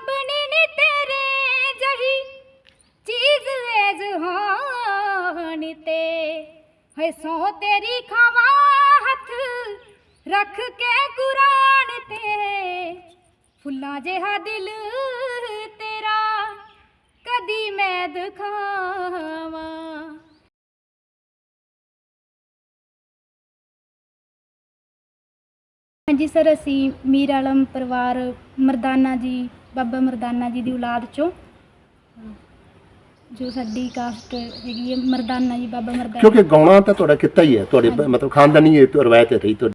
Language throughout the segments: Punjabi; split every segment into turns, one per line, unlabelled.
ਲੱਭਣੀ ਨੀ ਤੇਰੇ ਜਹੀ। ਚੀਜ਼ ਐ ਜਹਾਨ ਤੇ। ਹੈ ਸੋ ਤੇਰੀ ਖਾਵਾਂ ਹੱਥ ਰੱਖ ਕੇ ਕੁਰਾਨ ਤੇ। ਫੁੱਲਾਂ ਜਿਹਾ ਦਿਲ ਤੇਰਾ ਕਦੀ ਮੈਂ ਦਿਖਾਵਾਂ। ਹਾਂਜੀ ਸਰ, ਅਸੀਂ ਮੀਰ ਆਲਮ ਪਰਿਵਾਰ ਮਰਦਾਨਾ ਜੀ ਬਾਬਾ ਮਰਦਾਨਾ ਜੀ ਦੀ ਔਲਾਦ ਚੋਂ ਜੋ ਸਾਡੀ ਕਾਸਟ ਹੈਗੀ ਹੈ ਮਰਦਾਨਾ ਜੀ ਬਾਬਾ ਮਰਦਾਨਾ
ਕਿਉਂਕਿ ਗਾਉਣਾ ਤਾਂ ਤੁਹਾਡਾ ਕਿੱਤਾ ਹੀ ਹੈ ਤੁਹਾਡੇ ਮਤਲਬ ਖਾਨਦਾਨੀ ਇਹ ਤੋਂ ਰਵਾਇਤ ਹੈ ਰਹੀ ਤੁਹਾਡੀ।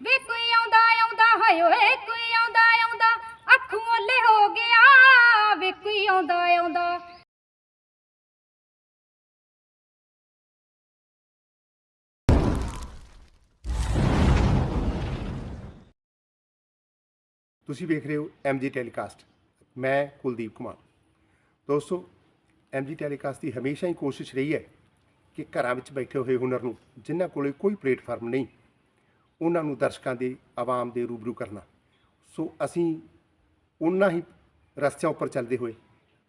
ਵੇ ਕੋਈ ਆਉਂਦਾ ਆਉਂਦਾ ਹਾਏ ਓਏ ਕੋਈ ਆਉਂਦਾ ਆਉਂਦਾ ਅੱਖੋਂ ਓਲੇ ਹੋ ਗਿਆ। ਵੇ ਕੋਈ ਆਉਂਦਾ ਆਉਂਦਾ
ਤੁਸੀਂ ਵੇਖ ਰਹੇ ਹੋ ਐਮਜੀ ਟੈਲੀਕਾਸਟ ਮੈਂ ਕੁਲਦੀਪ ਕੁਮਾਰ। ਦੋਸਤੋ ਐਮਜੀ ਟੈਲੀਕਾਸਟ ਦੀ ਹਮੇਸ਼ਾ ਹੀ ਕੋਸ਼ਿਸ਼ ਰਹੀ ਹੈ ਕਿ ਘਰਾਂ ਵਿੱਚ ਬੈਠੇ ਹੋਏ ਹੁਨਰ ਨੂੰ, ਜਿਨ੍ਹਾਂ ਕੋਲੇ ਕੋਈ ਪਲੇਟਫਾਰਮ ਨਹੀਂ, ਉਹਨਾਂ ਨੂੰ ਦਰਸ਼ਕਾਂ ਦੇ, ਆਵਾਮ ਦੇ ਰੂਬਰੂ ਕਰਨਾ। ਸੋ ਅਸੀਂ ਉਹਨਾਂ ਹੀ ਰਸਤਿਆਂ ਉੱਪਰ ਚੱਲਦੇ ਹੋਏ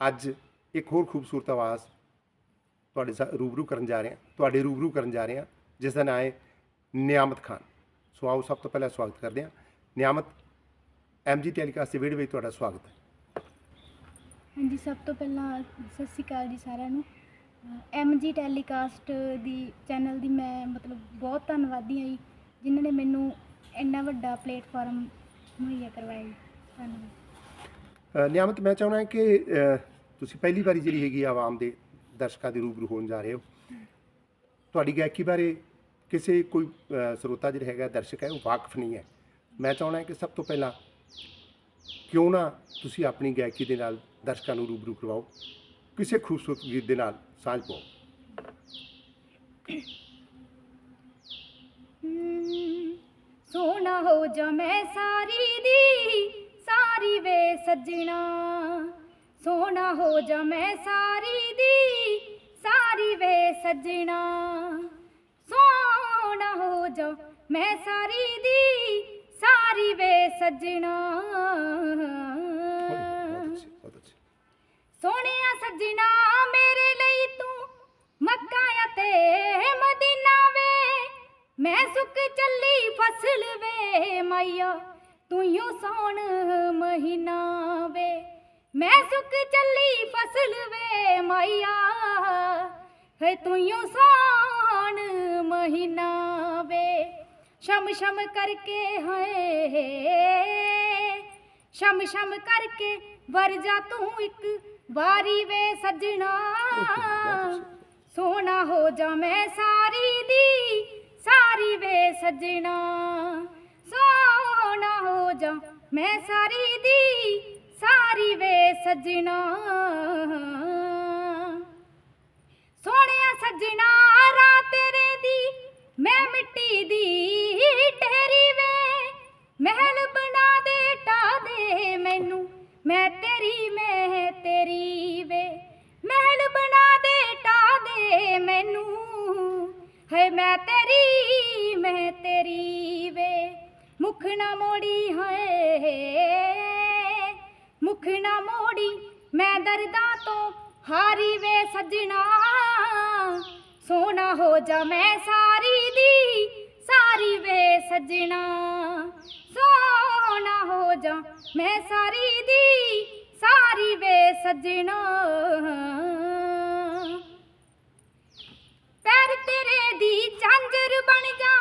ਅੱਜ ਇੱਕ ਹੋਰ ਖੂਬਸੂਰਤ ਆਵਾਜ਼ ਤੁਹਾਡੇ ਸਾ- ਰੂਬਰੂ ਕਰਨ ਜਾ ਰਹੇ ਹਾਂ, ਤੁਹਾਡੇ ਰੂਬਰੂ ਕਰਨ ਜਾ ਰਹੇ ਹਾਂ, ਜਿਸ ਦਾ ਨਾਮ ਹੈ ਨਿਆਮਤ ਖਾਨ। ਸੋ ਆਓ ਸਭ ਤੋਂ ਪਹਿਲਾਂ ਸਵਾਗਤ ਕਰਦੇ ਹਾਂ। ਨਿਆਮਤ ਐਮਜੀ ਟੈਲੀਕਾਸਟ ਦੇ ਵੀਡੀਓ ਵਿੱਚ ਤੁਹਾਡਾ ਸਵਾਗਤ ਹੈ।
ਹਾਂਜੀ ਸਭ ਤੋਂ ਪਹਿਲਾਂ ਸਤਿ ਸ਼੍ਰੀ ਅਕਾਲ ਜੀ ਸਾਰਿਆਂ ਨੂੰ। ਐਮਜੀ ਟੈਲੀਕਾਸਟ ਦੀ ਚੈਨਲ ਦੀ ਮੈਂ ਮਤਲਬ ਬਹੁਤ ਧੰਨਵਾਦੀ ਹਾਂ ਜੀ ਜਿਨ੍ਹਾਂ ਨੇ ਮੈਨੂੰ ਇੰਨਾ ਵੱਡਾ ਪਲੇਟਫਾਰਮ ਮੁਹੱਈਆ ਕਰਵਾਇਆ। ਜੀ ਧੰਨਵਾਦ।
ਅ, ਨਿਆਮਤ ਮੈਂ ਚਾਹੁੰਦਾ ਕਿ ਅ, ਤੁਸੀਂ ਪਹਿਲੀ ਵਾਰੀ ਜਿਹੜੀ ਹੈਗੀ ਆ ਆਵਾਮ ਦੇ ਦਰਸ਼ਕਾਂ ਦੇ ਰੂਬਰੂ ਹੋਣ ਜਾ ਰਹੇ ਹੋ। ਤੁਹਾਡੀ ਗਾਇਕੀ ਬਾਰੇ ਕਿਸੇ ਕੋਈ ਅ, ਸਰੋਤਾ ਜਿਹੜਾ ਹੈਗਾ ਦਰਸ਼ਕ ਹੈ ਉਹ ਵਾਕਿਫ ਨਹੀਂ ਹੈ। ਮੈਂ ਚਾਹੁੰਦਾ ਕਿ ਸਭ ਤੋਂ ਪਹਿਲਾਂ ਕਿਉਂ ਨਾ ਤੁਸੀਂ ਆਪਣੀ ਗਾਇਕੀ ਦੇ ਨਾਲ ਦਰਸ਼ਕਾਂ ਨੂੰ ਰੂਬਰੂ ਕਰਵਾਓ, ਕਿਸੇ ਖੂਬਸੂਰਤ ਗੀਤ ਦੇ ਨਾਲ ਸਾਂਝ ਪਾਓ।
ਸੋਹਣਾ ਹੋ ਜਾ ਮੈਂ ਸਾਰੀ ਦੀ ਸਾਰੀ ਵੇ ਸੱਜਣਾ। ਸੋਹਣਾ ਹੋ ਜਾ ਮੈਂ ਸਾਰੀ ਦੀ ਸਾਰੀ ਵੇ ਸੱਜਣਾ। ਸੋਹਣਾ ਹੋ ਜਾ ਮੈਂ ਸਾਰੀ ਦੀ ਸਾਰੀ ਵੇ ਸੱਜਣਾ ਸੋਹਣਿਆ ਸੱਜਣਾ ਮੇਰੇ ਲਈ ਤੂੰ ਮੱਕਾ ਅਤੇ ਮਦੀਨਾ ਵੇ ਮੈਂ ਸੁੱਕ ਚੱਲੀ ਫਸਲ ਵੇ ਮਾਇਆ ਤੂੰ ਯੋ ਸੌਣ ਮਹੀਨਾ ਵੇ ਮੈਂ ਸੁੱਕ ਚੱਲੀ ਫਸਲ ਵੇ ਮਾਇਆ ਹੈ ਤੂੰ ਯੋ ਸੌਣ ਮਹੀਨਾ ਵੇ ਸ਼ਮ ਸ਼ਮ ਕਰਕੇ ਹੈ। ਸ਼ਮ ਸ਼ਮ ਕਰਕੇ ਵਰ ਜਾ ਤੂੰ ਇੱਕ ਵਾਰੀ ਵੇ ਸੱਜਣਾ। ਸੋਹਣਾ ਹੋ ਜਾ ਮੈਂ ਸਾਰੀ ਦੀ ਸਾਰੀ ਵੇ ਸੱਜਣਾ। ਸੋਹਣਾ ਹੋ ਜਾ ਮੈਂ ਸਾਰੀ ਦੀ ਸਾਰੀ ਵੇ ਸੱਜਣਾ। ਸੋਹਣਿਆ ਸੱਜਣਾ ਰਾ ਤੇਰੇ ਦੀ ਮੈਂ ਮਿੱਟੀ ਦੀ ਢੇਰੀ ਵੇ, ਮਹਿਲ ਬਣਾ ਦੇ ਟਾ ਦੇ ਮੈਨੂੰ। ਮੈਂ ਤੇਰੀ ਮੈਂ ਤੇਰੀ ਵੇ, ਮਹਿਲ ਬਣਾ ਦੇ ਟਾ ਦੇ ਮੈਨੂੰ। ਹੈ ਮੈਂ ਤੇਰੀ ਮੈਂ ਤੇਰੀ ਵੇ, ਮੁਖ ਨਾ ਮੋੜੀ ਹੈ ਮੁਖ ਨਾ ਮੋੜੀ, ਮੈਂ ਦਰਦਾਂ ਤੋਂ ਹਾਰੀ ਵੇ ਸੱਜਣਾ। ਸੋਹਣਾ ਹੋ ਜਾ ਮੈਂ ਸਾਰੀ ਸਾਰੀ ਵੇ ਸੱਜਣਾ, ਸੋਹਣਾ ਹੋ ਜਾ। ਮੈਂ ਸਾਰੀ ਦੀ ਸਾਰੀ ਵੇ ਸੱਜਣਾ। ਪੈਰ ਤੇਰੇ ਦੀ ਚਾਂਜਰ ਬਣ ਜਾ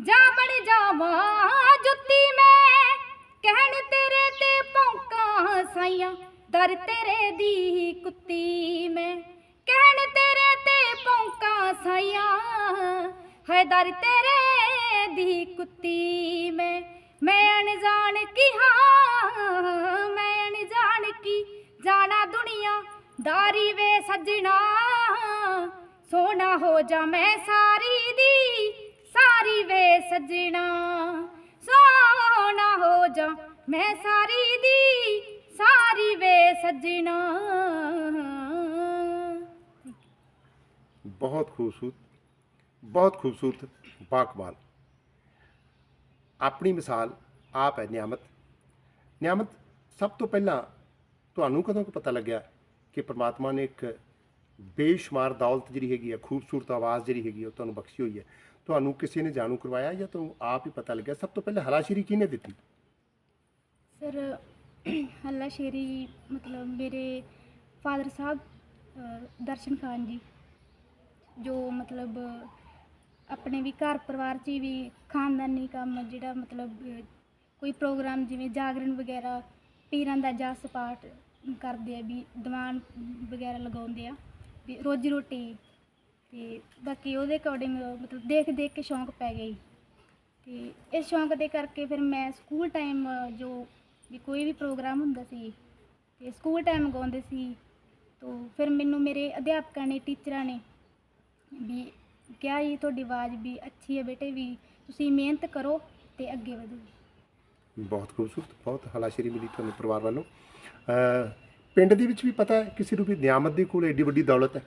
ਜਾ ਬਣ ਜਾਵਾਂ ਜੁੱਤੀ ਮੈਂ। ਕਹਿਣ ਤੇਰੇ ਤੇ ਭੌਂਕਾਂ ਸਾਈਆਂ, ਦਰ ਤੇਰੇ ਦੀ ਕੁੱਤੀ ਮੈਂ। ਕਹਿਣ ਤੇਰੇ ਤੇ ਭੌਂਕਾਂ ਸਾਈਆਂ ਹੈ ਦਰ ਤੇਰੇ ਦੀ ਕੁੱਤੀ ਮੈਂ ਮੈਂ ਅਣਜਾਣ ਕੀ ਹਾਂ? ਮੈਂ ਅਣਜਾਣ ਕੀ? ਜਾਣਾ ਦੁਨੀਆ, ਦਾਰੀ ਵੇ ਸੱਜਣਾ। ਸੋਨਾ ਹੋ ਜਾ ਮੈਂ ਸਾਰੀ ਦੀ, ਸਾਰੀ ਵੇ ਸੱਜਣਾ। ਸੋਨਾ ਹੋ ਜਾ ਮੈਂ ਸਾਰੀ ਦੀ, ਸਾਰੀ ਵੇ ਸੱਜਣਾ।
ਬਹੁਤ ਖੂਬਸੂਰਤ ਬਹੁਤ ਖੂਬਸੂਰਤ ਬਾਕਮਾਲ ਆਪਣੀ ਮਿਸਾਲ ਆਪ ਹੈ ਨਿਆਮਤ। ਨਿਆਮਤ ਸਭ ਤੋਂ ਪਹਿਲਾਂ ਤੁਹਾਨੂੰ ਕਦੋਂ ਕੁ ਪਤਾ ਲੱਗਿਆ ਕਿ ਪ੍ਰਮਾਤਮਾ ਨੇ ਇੱਕ ਬੇਸ਼ੁਮਾਰ ਦੌਲਤ ਜਿਹੜੀ ਹੈਗੀ ਹੈ, ਖੂਬਸੂਰਤ ਆਵਾਜ਼ ਜਿਹੜੀ ਹੈਗੀ ਉਹ ਤੁਹਾਨੂੰ ਬਖਸ਼ੀ ਹੋਈ ਹੈ? ਤੁਹਾਨੂੰ ਕਿਸੇ ਨੇ ਜਾਣੂ ਕਰਵਾਇਆ ਜਾਂ ਤੁਹਾਨੂੰ ਆਪ ਹੀ ਪਤਾ ਲੱਗਿਆ? ਸਭ ਤੋਂ ਪਹਿਲਾਂ ਹਲਾਸ਼ੇਰੀ ਕਿਹਨੇ ਦਿੱਤੀ?
ਸਰ ਹੱਲਾ ਮਤਲਬ ਮੇਰੇ ਫਾਦਰ ਸਾਹਿਬ ਦਰਸ਼ਨ ਖਾਨ ਜੀ, ਜੋ ਮਤਲਬ ਆਪਣੇ ਵੀ ਘਰ ਪਰਿਵਾਰ 'ਚ ਵੀ ਖਾਨਦਾਨੀ ਕੰਮ, ਜਿਹੜਾ ਮਤਲਬ, ਕੋਈ ਪ੍ਰੋਗਰਾਮ ਜਿਵੇਂ ਜਾਗਰਣ ਵਗੈਰਾ, ਪੀਰਾਂ ਦਾ ਜਸ ਪਾਠ ਕਰਦੇ ਆ, ਵੀ ਦੀਵਾਨ ਵਗੈਰਾ ਲਗਾਉਂਦੇ ਆ, ਵੀ ਰੋਜੀ ਰੋਟੀ, ਤੇ ਬਾਕੀ ਉਹਦੇ ਅਕੋਰਡਿੰਗ ਮਤਲਬ ਦੇਖ ਦੇਖ ਕੇ ਸ਼ੌਂਕ ਪੈ ਗਈ ਤੇ ਇਸ ਸ਼ੌਂਕ ਦੇ ਕਰਕੇ ਫਿਰ ਮੈਂ ਸਕੂਲ ਟਾਈਮ ਜੋ ਵੀ ਕੋਈ ਵੀ ਪ੍ਰੋਗਰਾਮ ਹੁੰਦਾ ਸੀ, ਤੇ ਸਕੂਲ ਟਾਈਮ ਗਾਉਂਦੇ ਸੀ, ਤੋਂ ਫਿਰ ਮੈਨੂੰ ਮੇਰੇ ਅਧਿਆਪਕਾਂ ਨੇ, ਟੀਚਰਾਂ ਨੇ ਵੀ ਕਿਹਾ ਜੀ ਤੁਹਾਡੀ ਆਵਾਜ਼ ਵੀ ਅੱਛੀ ਹੈ ਬੇਟੇ ਵੀ ਤੁਸੀਂ ਮਿਹਨਤ ਕਰੋ ਤੇ ਅੱਗੇ ਵਧੋ।
ਬਹੁਤ ਖੂਬਸੂਰਤ ਬਹੁਤ ਹਲਾਸ਼ੇਰੀ ਮਿਲੀ ਤੁਹਾਨੂੰ ਪਰਿਵਾਰ ਵੱਲੋਂ। ਅਹ ਪਿੰਡ ਦੇ ਵਿੱਚ ਵੀ ਪਤਾ ਹੈ ਕਿਸੇ ਨੂੰ ਵੀ ਨਿਆਮਤ ਦੇ ਕੋਲ ਏਡੀ ਵੱਡੀ ਦੌਲਤ ਹੈ?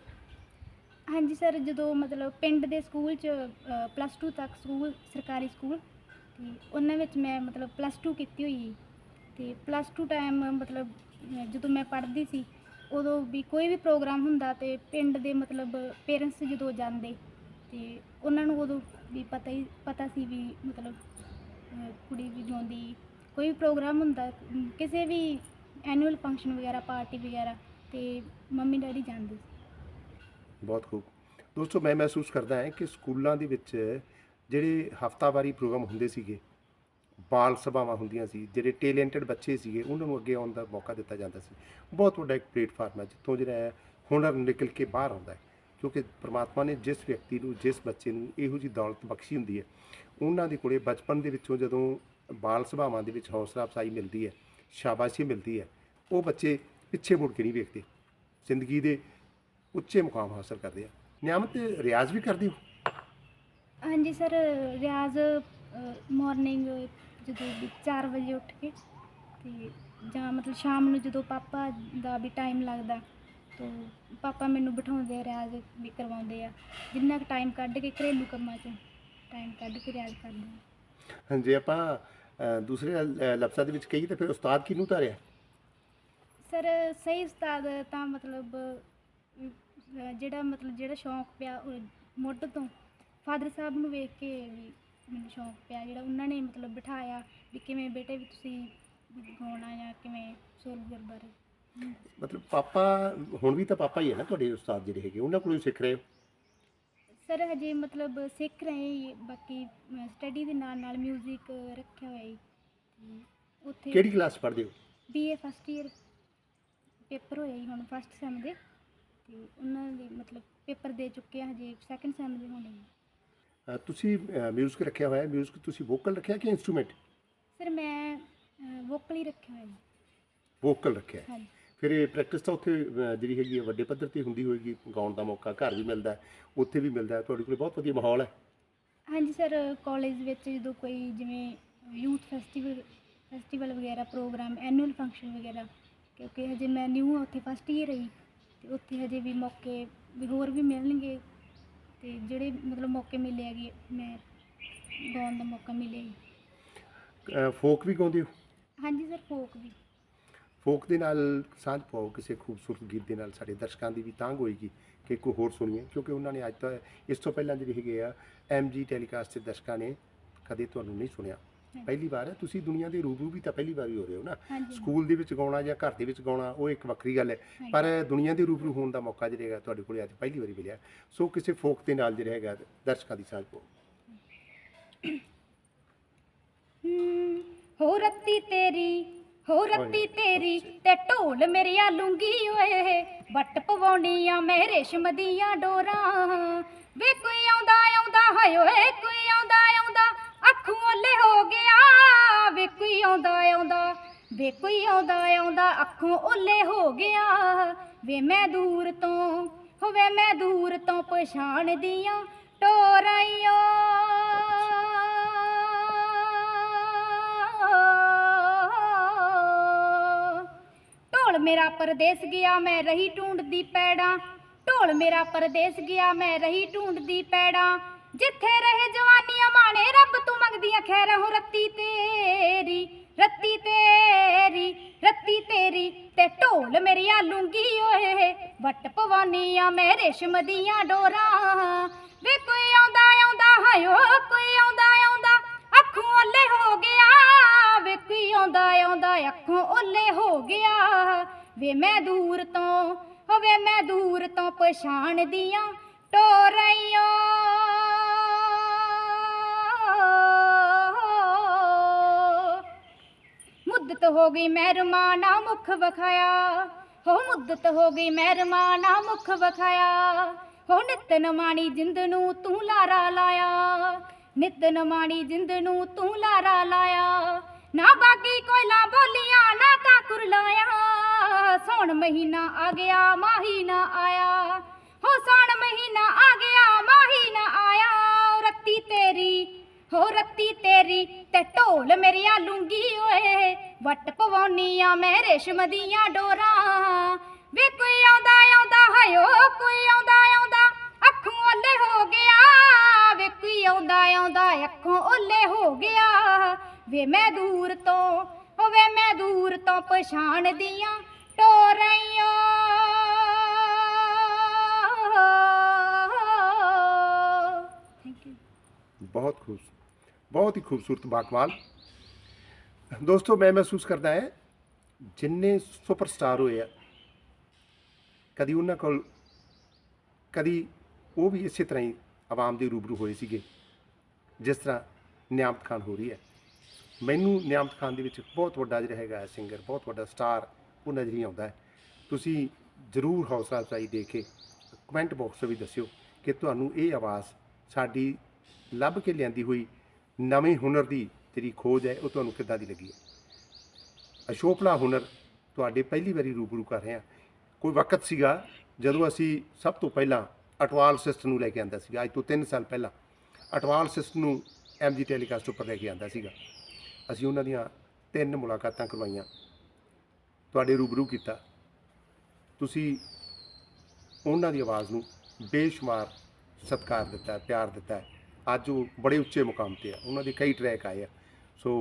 ਹਾਂਜੀ ਸਰ ਜਦੋਂ ਮਤਲਬ ਪਿੰਡ ਦੇ ਸਕੂਲ ਚ ਪਲੱਸ 2 ਤੱਕ ਸਕੂਲ ਸਰਕਾਰੀ ਸਕੂਲ ਤੇ ਉਹਨਾਂ ਵਿੱਚ ਮੈਂ ਮਤਲਬ ਪਲੱਸ 2 ਕੀਤੀ ਹੋਈ ਤੇ ਪਲੱਸ 2 ਟਾਈਮ ਮਤਲਬ ਅਹ, ਜਦੋਂ ਮੈਂ ਪੜ੍ਹਦੀ ਸੀ ਉਦੋਂ ਵੀ ਕੋਈ ਵੀ ਪ੍ਰੋਗਰਾਮ ਹੁੰਦਾ ਤੇ ਪਿੰਡ ਦੇ ਮਤਲਬ ਪੇਰੈਂਟਸ ਜਦੋਂ ਜਾਂਦੇ ਤੇ ਉਹਨਾਂ ਨੂੰ ਉਦੋਂ ਵੀ ਪਤਾ ਹੀ ਪਤਾ ਸੀ ਵੀ ਮਤਲਬ ਅਹ, ਕੁੜੀ ਵੀ ਗਾਉਂਦੀ ਕੋਈ ਵੀ ਪ੍ਰੋਗਰਾਮ ਹੁੰਦਾ ਅਮ, ਕਿਸੇ ਵੀ ਐਨੂਅਲ ਫੰਕਸ਼ਨ ਵਗੈਰਾ ਪਾਰਟੀ ਵਗੈਰਾ ਤੇ ਮੰਮੀ ਡੈਡੀ ਜਾਂਦੇ ਸੀ।
ਬਹੁਤ ਖੂਬ। ਦੋਸਤੋ ਮੈਂ ਮਹਿਸੂਸ ਕਰਦਾ ਹਾਂ ਕਿ ਸਕੂਲਾਂ ਦੇ ਵਿੱਚ ਜਿਹੜੇ ਹਫਤਾਵਾਰੀ ਪ੍ਰੋਗਰਾਮ ਹੁੰਦੇ ਸੀਗੇ ਬਾਲ ਸਭਾਵਾਂ ਹੁੰਦੀਆਂ ਸੀ ਜਿਹੜੇ ਟੈਲੈਂਟਡ ਬੱਚੇ ਸੀਗੇ ਉਹਨਾਂ ਨੂੰ ਅੱਗੇ ਆਉਣ ਦਾ ਮੌਕਾ ਦਿੱਤਾ ਜਾਂਦਾ ਸੀ। ਬਹੁਤ ਵੱਡਾ ਇੱਕ ਪਲੇਟਫਾਰਮ ਹੈ ਜਿੱਥੋਂ ਜਿਹੜਾ ਹੈ ਹੁਨਰ ਨਿਕਲ ਕੇ ਬਾਹਰ ਆਉਂਦਾ ਹੈ। ਕਿਉਂਕਿ ਪ੍ਰਮਾਤਮਾ ਨੇ ਜਿਸ ਵਿਅਕਤੀ ਨੂੰ, ਜਿਸ ਬੱਚੇ ਨੂੰ ਇਹੋ ਜੀ ਦੌਲਤ ਬਖਸ਼ੀ ਹੁੰਦੀ ਹੈ, ਉਹਨਾਂ ਦੇ ਕੋਲੇ ਬਚਪਨ ਦੇ ਵਿੱਚੋਂ ਜਦੋਂ ਬਾਲ ਸੁਭਾਵਾਂ ਦੇ ਵਿੱਚ ਹੌਸਲਾ ਅਫਸਾਈ ਮਿਲਦੀ ਹੈ, ਸ਼ਾਬਾਸ਼ੀ ਮਿਲਦੀ ਹੈ, ਉਹ ਬੱਚੇ ਪਿੱਛੇ ਮੁੜ ਕੇ ਨਹੀਂ ਵੇਖਦੇ। ਜ਼ਿੰਦਗੀ ਦੇ ਉੱਚੇ ਮੁਕਾਮ ਹਾਸਲ ਕਰਦੇ ਆ। ਨਿਆਮਤ, ਰਿਆਜ਼ ਵੀ ਕਰਦੇ ਹੋ?
ਹਾਂਜੀ ਸਰ, ਰਿਆਜ਼ ਮਾਰਨਿੰਗ ਜਦੋਂ ਵੀ 4 ਵਜੇ ਉੱਠ ਕੇ ਤੇ ਜਾਂ ਮਤਲਬ ਸ਼ਾਮ ਨੂੰ ਜਦੋਂ ਪਾਪਾ ਦਾ ਵੀ ਟਾਈਮ ਲੱਗਦਾ ਤਾਂ ਪਾਪਾ ਮੈਨੂੰ ਬਿਠਾਉਂਦੇ ਆ ਰਿਆਜ਼ ਵੀ ਕਰਵਾਉਂਦੇ ਆ। ਜਿੰਨਾ ਕੁ ਟਾਈਮ ਕੱਢ ਕੇ ਘਰੇਲੂ ਕੰਮਾਂ 'ਚ ਟਾਈਮ ਕੱਢ ਕੇ ਰਿਆਜ਼ ਕਰਦੇ ਆ।
ਜੇ ਆਪਾਂ ਅ, ਦੂਸਰੇ ਲ- ਲਫ਼ਜ਼ਾਂ ਦੇ ਵਿੱਚ ਕਹੀਏ ਤਾਂ ਫਿਰ ਉਸਤਾਦ ਕਿਹਨੂੰ ਧਾਰਿਆ?
ਸਰ ਸਹੀ ਉਸਤਾਦ ਤਾਂ ਮਤਲਬ ਅਮ, ਜਿਹੜਾ ਮਤਲਬ ਜਿਹੜਾ ਸ਼ੌਂਕ ਪਿਆ ਉਹ ਮੁੱਢ ਤੋਂ ਫਾਦਰ ਸਾਹਿਬ ਨੂੰ ਵੇਖ ਕੇ ਵੀ ਮੈਨੂੰ ਸ਼ੌਂਕ ਪਿਆ ਜਿਹੜਾ ਉਹਨਾਂ ਨੇ ਮਤਲਬ ਬਿਠਾਇਆ ਵੀ ਕਿਵੇਂ ਬੇਟੇ ਵੀ ਤੁਸੀਂ ਗਾਉਣਾ ਜਾਂ ਕਿਵੇਂ ਸੁਰ ਗੁਰਬਾਰੇ
ਮਤਲਬ ਪਾਪਾ ਹੁਣ ਵੀ ਤਾਂ ਪਾਪਾ ਹੀ ਹੈ ਨਾ ਤੁਹਾਡੇ ਉਸਤਾਦ ਜਿਹੜੇ ਹੈਗੇ ਉਹਨਾਂ ਕੋਲੋਂ ਹੀ ਸਿੱਖ ਰਹੇ ਹੋ?
ਸਰ ਹਜੇ ਮਤਲਬ ਸਿੱਖ ਰਹੇ ਹੀ, ਬਾਕੀ ਸਟੱਡੀ ਦੇ ਨਾਲ ਨਾਲ 뮤직 ਰੱਖਿਆ ਹੋਇਆ ਹੈ ਉੱਥੇ
ਕਿਹੜੀ ਕਲਾਸ ਪੜ੍ਹਦੇ ਹੋ?
ਬੀਏ ਫਸਟ ਈਅਰ ਪੇਪਰ ਹੋਇਆ ਹੀ ਹੁਣ ਫਸਟ ਸੈਮ ਦੇ ਤੇ ਉਹਨਾਂ ਦੇ ਮਤਲਬ ਪੇਪਰ ਦੇ ਚੁੱਕੇ ਆ ਹਜੇ ਸੈਕੰਡ ਸੈਮ ਦੇ ਹੋਣੇ
ਤੁਸੀਂ ਮਿਊਜ਼ਿਕ ਰੱਖਿਆ ਹੋਇਆ ਹੈ ਮਿਊਜ਼ਿਕ ਤੁਸੀਂ ਵੋਕਲ ਰੱਖਿਆ ਕਿ ਇਨਸਟਰੂਮੈਂਟ
ਸਰ ਮੈਂ ਵੋਕਲ ਹੀ ਰੱਖਿਆ ਹੋਇਆ ਜੀ।
ਵੋਕਲ ਰੱਖਿਆ ਹੈ।
ਹਾਂਜੀ।
ਫਿਰ ਇਹ ਪ੍ਰੈਕਟਿਸ ਤਾਂ ਉੱਥੇ ਜਿਹੜੀ ਹੈਗੀ ਹੈ ਵੱਡੇ ਪੱਧਰ ਤੇ ਹੁੰਦੀ ਹੋਏਗੀ ਗਾਉਣ ਦਾ ਮੌਕਾ ਘਰ ਵੀ ਮਿਲਦਾ ਹੈ ਉੱਥੇ ਵੀ ਮਿਲਦਾ ਹੈ ਤੁਹਾਡੇ ਕੋਲ ਬਹੁਤ ਵਧੀਆ ਮਾਹੌਲ ਹੈ।
ਹਾਂਜੀ ਸਰ ਕਾਲਜ ਵਿੱਚ ਜਦੋਂ ਕੋਈ ਜਿਵੇਂ ਯੂਥ ਫੈਸਟੀਵਲ ਫੈਸਟੀਵਲ ਵਗੈਰਾ ਪ੍ਰੋਗਰਾਮ ਐਨੂਅਲ ਫੰਕਸ਼ਨ ਵਗੈਰਾ ਕਿਉਂਕਿ ਹਜੇ ਮੈਂ ਨਿਊ ਹਾਂ ਉੱਥੇ ਫਸਟ ਈਅਰ ਰਹੀ ਤੇ ਉੱਥੇ ਹਜੇ ਵੀ ਮੌਕੇ ਵੀ ਹੋਰ ਵੀ ਮਿਲਣਗੇ ਤੇ ਜਿਹੜੇ ਮਤਲਬ ਮੌਕੇ ਮਿਲੇ ਹੈਗੇ ਮੈਂ ਗਾਉਣ ਦਾ ਮੌਕਾ ਮਿਲੇ
ਫੋਕ ਵੀ ਗਾਉਂਦੇ ਹੋ?
ਹਾਂਜੀ ਸਰ ਫੋਕ ਵੀ।
ਫੋਕ ਦੇ ਨਾਲ ਸਾਂਝ ਪਾਓ ਕਿਸੇ ਖੂਬਸੂਰਤ ਗੀਤ ਦੇ ਨਾਲ ਸਾਡੇ ਦਰਸ਼ਕਾਂ ਦੀ ਵੀ ਤਾਂਘ ਹੋਏਗੀ ਕਿ ਕੋਈ ਹੋਰ ਸੁਣੀਏ ਕਿਉਂਕਿ ਉਹਨਾਂ ਨੇ ਅੱਜ ਤਾਂ ਇਸ ਤੋਂ ਪਹਿਲਾਂ ਜਿਹੜੇ ਹੈਗੇ ਆ ਐਮਜੀ ਟੈਲੀਕਾਸਟ ਦੇ ਦਰਸ਼ਕਾਂ ਨੇ ਕਦੇ ਤੁਹਾਨੂੰ ਨਹੀਂ ਸੁਣਿਆ। ਪਹਿਲੀ ਵਾਰ ਹੈ ਤੁਸੀਂ ਦੁਨੀਆ ਦੇ ਰੂਬਰੂ ਵੀ ਤਾਂ ਪਹਿਲੀ ਵਾਰ ਹੀ ਹੋ ਰਹੇ ਹੋ ਨਾ। ਸਕੂਲ ਦੇ ਵਿੱਚ ਗਾਉਣਾ ਜਾਂ ਘਰ ਦੇ ਵਿੱਚ ਗਾਉਣਾ ਉਹ ਇੱਕ ਵੱਖਰੀ ਗੱਲ ਹੈ। ਪਰ ਦੁਨੀਆ ਦੇ ਰੂਬਰੂ ਹੋਣ ਦਾ ਮੌਕਾ ਜਿਹੜਾ ਹੈਗਾ ਤੁਹਾਡੇ ਕੋਲੇ ਅੱਜ ਪਹਿਲੀ ਵਾਰੀ ਮਿਲਿਆ। ਸੋ ਕਿਸੇ ਫੋਕ ਦੇ ਨਾਲ ਜਿਹੜਾ ਹੈਗਾ ਦਰਸ਼ਕਾਂ ਦੀ ਸਾਂਝ ਪਾਓ।
ਹੋ ਰੱਤੀ ਤੇਰੀ ਹੋ ਰੱਤੀ ਤੇਰੀ ਤੇ ਢੋਲ ਮੇਰੀਆਂ ਲੂੰਗੀ ਓਏ, ਵੱਟ ਪਵਾਉਣੀ ਆ ਮੈਂ ਰੇਸ਼ਮ ਦੀਆਂ ਡੋਰਾਂ। ਵੇ ਕੋਈ ਆਉਂਦਾ ਆਉਂਦਾ ਹਾਏ ਓਏ, ਕੋਈ ਆਉਂਦਾ ਆਉਂਦਾ, ਅੱਖੋਂ ਓਲੇ ਹੋ ਗਿਆ। ਵੇ ਕੋਈ ਆਉਂਦਾ ਆਉਂਦਾ, ਵੇ ਕੋਈ ਆਉਂਦਾ ਆਉਂਦਾ, ਅੱਖੋਂ ਓਲੇ ਹੋ ਗਿਆ। ਵੇ ਮੈਂ ਦੂਰ ਤੋਂ ਹੋਵੇ ਮੈਂ ਦੂਰ ਤੋਂ ਪਛਾਣਦੀਆਂ ਟੋਰਾਈਓ ਮੇਰਾ ਪਰਦੇਸ ਗਿਆ, ਮੈਂ ਰਹੀ ਢੂੰਡਦੀ ਪੈੜਾਂ। ਢੋਲ ਮੇਰਾ ਪਰਦੇਸ ਗਿਆ, ਮੈਂ ਰਹੀ ਢੂੰਡਦੀ ਪੈੜਾਂ। ਜਿੱਥੇ ਰਹੇ ਜਵਾਨੀਆਂ ਮਾਣੇ, ਰੱਬ ਤੂੰ ਮੰਗਦੀਆਂ ਖੈਰ ਹੋ ਰੱਤੀ ਤੇਰੀ ਰੱਤੀ ਤੇਰੀ ਰੱਤੀ ਤੇਰੀ। ਤੇ ਢੋਲ ਮੇਰੀਆਂ ਲੂੰਗੀ ਓਏ, ਵੱਟ ਪਵਾਨੀਆਂ ਮੈਂ ਰੇਸ਼ਮ ਦੀਆਂ ਡੋਰਾਂ। ਵੇ ਕੋਈ ਆਉਂਦਾ ਆਉਂਦਾ ਹਾਇਓ ਕੋਈ ਆਉਂਦਾ ਆਉਂਦਾ, ਅੱਖੋਂ ਓਲੇ ਹੋ ਗਿਆ। ਅੱਖੋਂ ਓਲੇ ਹੋ ਗਿਆ। ਵੇ ਮੈਂ ਦੂਰ ਤੋਂ ਹੋਵੇ ਮੈਂ ਦੂਰ ਤੋਂ ਪਛਾਣਦੀਆਂ ਟੋਰਈਆਂ ਮੁੱਦਤ ਹੋ ਗਈ ਮਹਿਰਮਾਨਾ ਮੁਖ ਵਿਖਾਇਆ। ਹੋ ਮੁੱਦਤ ਹੋ ਗਈ ਮਹਿਰਮਾਨਾ ਮੁਖ ਵਿਖਾਇਆ। ਹੋ ਨਿਤ ਨਮਾਣੀ ਜਿੰਦ ਨੂੰ ਤੂੰ ਲਾਰਾ ਲਾਇਆ। ਨਿਤ ਨਮਾਣੀ ਜਿੰਦ ਨੂੰ ਤੂੰ ਲਾਰਾ ਲਾਇਆ। ਨਾ ਬਾਗੀ ਕੋਇਲਾ ਬੋਲੀਆਂ, ਨਾ ਕਾਕੁਰ ਲਾਇਆ। ਸੌਣ ਮਹੀਨਾ ਆ ਗਿਆ, ਮਾਹੀ ਨਾ ਆਇਆ। ਹੋ ਸੌਣ ਮਹੀਨਾ ਆ ਗਿਆ, ਮਾਹੀ ਨਾ ਆਇਆ। ਰੱਤੀ ਤੇਰੀ, ਹੋ ਰੱਤੀ ਤੇਰੀ, ਤੇ ਢੋਲ ਮੇਰੀਆਂ ਲੂੰਗੀ ਓਏ। ਵੱਟ ਪਵਾਉਣੀ ਆ ਮੈਂ ਰੇਸ਼ਮ ਦੀਆਂ ਡੋਰਾਂ। ਵੇ ਕੋਈ ਆਉਂਦਾ ਆਉਂਦਾ, ਹਾਇਓ, ਕੋਈ ਆਉਂਦਾ ਆਉਂਦਾ, ਅੱਖੋਂ ਓਲੇ ਹੋ ਗਿਆ। ਵੇ ਕੋਈ ਆਉਂਦਾ ਆਉਂਦਾ, ਅੱਖੋਂ ਓਲੇ ਹੋ ਗਿਆ। ਵੇ ਮੈਂ ਦੂਰ ਤੋਂ ਹੋਵੇ ਮੈਂ ਦੂਰ ਤੋਂ ਪਛਾਣਦੀਆਂ ਟੋਰਈਆਂ ਥੈਂਕ ਯੂ
ਬਹੁਤ ਖੂਬ ਬਹੁਤ ਹੀ ਖੂਬਸੂਰਤ ਬਾਕਮਾਲ ਦੋਸਤੋ, ਮੈਂ ਮਹਿਸੂਸ ਕਰਦਾ ਹੈ, ਜਿੰਨੇ ਸੁਪਰਸਟਾਰ ਹੋਏ ਆ, ਕਦੀ ਉਹਨਾਂ ਕੋਲ, ਕਦੀ ਉਹ ਵੀ ਇਸੇ ਤਰ੍ਹਾਂ ਹੀ ਆਵਾਮ ਦੇ ਰੂਬਰੂ ਹੋਏ ਸੀਗੇ, ਜਿਸ ਤਰ੍ਹਾਂ ਨਿਆਮਤ ਖਾਨ ਹੋ ਰਹੀ ਹੈ। ਮੈਨੂੰ ਨਿਆਮਤ ਖਾਨ ਦੇ ਵਿੱਚ ਬਹੁਤ ਵੱਡਾ ਜਿਹੜਾ ਹੈਗਾ ਸਿੰਗਰ ਬਹੁਤ ਵੱਡਾ ਸਟਾਰ ਉਹ ਨਜ਼ਰ ਹੀ ਆਉਂਦਾ ਹੈ। ਤੁਸੀਂ ਜ਼ਰੂਰ ਹੌਸਲਾ ਅਫਜ਼ਾਈ ਦੇ ਕੇ ਕਮੈਂਟ ਬਾਕਸ ਵਿੱਚ ਦੱਸਿਓ ਕਿ ਤੁਹਾਨੂੰ ਇਹ ਆਵਾਜ਼ ਸਾਡੀ ਲੱਭ ਕੇ ਲਿਆਂਦੀ ਹੋਈ ਨਵੇਂ ਹੁਨਰ ਦੀ ਜਿਹੜੀ ਖੋਜ ਹੈ, ਉਹ ਤੁਹਾਨੂੰ ਕਿੱਦਾਂ ਦੀ ਲੱਗੀ ਹੈ? ਅਸ਼ੋਪਲਾ ਹੁਨਰ ਤੁਹਾਡੇ ਪਹਿਲੀ ਵਾਰੀ ਰੂਬਰੂ ਕਰ ਰਹੇ ਹਾਂ। ਕੋਈ ਵਕਤ ਸੀਗਾ ਜਦੋਂ ਅਸੀਂ ਸਭ ਤੋਂ ਪਹਿਲਾਂ ਅਟਵਾਲ ਸਿਸਟਮ ਨੂੰ ਲੈ ਕੇ ਆਂਦਾ ਸੀਗਾ, ਅੱਜ ਤੋਂ 3 ਸਾਲ ਪਹਿਲਾਂ ਅਟਵਾਲ ਸਿਸਟਮ ਨੂੰ ਐਮਜੀ ਟੈਲੀਕਾਸਟ ਉੱਪਰ ਲੈ ਕੇ ਆਂਦਾ ਸੀਗਾ। ਅਸੀਂ ਉਹਨਾਂ ਦੀਆਂ ਤਿੰਨ ਮੁਲਾਕਾਤਾਂ ਕਰਵਾਈਆਂ। ਤੁਹਾਡੇ ਰੂਬਰੂ ਕੀਤਾ। ਤੁਸੀਂ ਉਹਨਾਂ ਦੀ ਆਵਾਜ਼ ਨੂੰ ਬੇਸ਼ੁਮਾਰ ਸਤਿਕਾਰ ਦਿੱਤਾ, ਪਿਆਰ ਦਿੱਤਾ। ਅੱਜ ਉਹ ਬੜੇ ਉੱਚੇ ਮੁਕਾਮ ਤੇ ਆ। ਉਹਨਾਂ ਦੇ ਕਈ ਟਰੈਕ ਆਏ ਆ। ਸੋ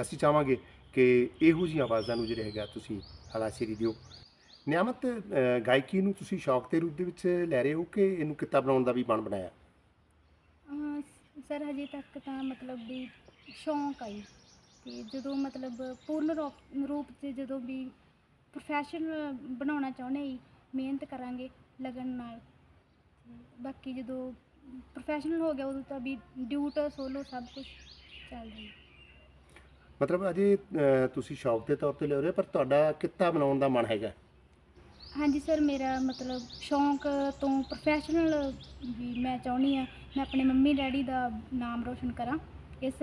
ਅਸੀਂ ਚਾਹਾਂਗੇ ਕਿ ਇਹੋ ਜਿਹੀਆਂ ਆਵਾਜ਼ਾਂ ਨੂੰ ਜਿਹੜਾ ਹੈਗਾ ਤੁਸੀਂ ਹਲਾਸ਼ੇਰੀ ਦਿਓ। ਨਿਆਮਤ ਗਾਇਕੀ ਨੂੰ ਤੁਸੀਂ ਸ਼ੌਕ ਦੇ ਰੂਪ ਦੇ ਵਿੱਚ ਲੈ ਰਹੇ ਹੋ ਕਿ ਇਹਨੂੰ ਕਿੱਤਾ ਬਣਾਉਣ ਦਾ ਵੀ ਬਣ ਬਣਾਇਆ?
ਸਰ, ਹਜੇ ਤੱਕ ਤਾਂ ਮਤਲਬ ਵੀ ਸ਼ੌਂਕ ਆਈ ਤੇ ਜਦੋਂ ਮਤਲਬ ਪੂਰਨ ਰੂਪ- ਰੂਪ 'ਚ ਜਦੋਂ ਵੀ ਪ੍ਰੋਫੈਸ਼ਨਲ ਬਣਾਉਣਾ ਚਾਹੁੰਦੇ ਹੀ ਮਿਹਨਤ ਕਰਾਂਗੇ ਲਗਨ ਨਾਲ। ਤੇ ਬਾਕੀ ਜਦੋਂ ਪ੍ਰੋਫੈਸ਼ਨਲ ਹੋ ਗਿਆ ਉਦੋਂ ਤਾਂ ਵੀ ਡਿਊਟ ਸੋਲੋ ਸਭ ਕੁਝ ਚੱਲ ਰਿਹਾ।
ਮਤਲਬ ਅਜੇ ਅਹ, ਤੁਸੀਂ ਸ਼ੌਕ ਦੇ ਤੌਰ ਤੇ ਲੈ ਰਹੇ ਹੋ ਪਰ ਤੁਹਾਡਾ ਕਿੱਤਾ ਬਣਾਉਣ ਦਾ ਮਨ ਹੈਗਾ?
ਹਾਂਜੀ ਸਰ ਮੇਰਾ ਮਤਲਬ ਸ਼ੌਂਕ ਤੋਂ ਪ੍ਰੋਫੈਸ਼ਨਲ ਵੀ ਮੈਂ ਚਾਹੁੰਦੀ ਆ ਮੈਂ ਆਪਣੇ ਮੰਮੀ ਡੈਡੀ ਦਾ ਨਾਮ ਰੋਸ਼ਨ ਕਰਾਂ। ਇਸ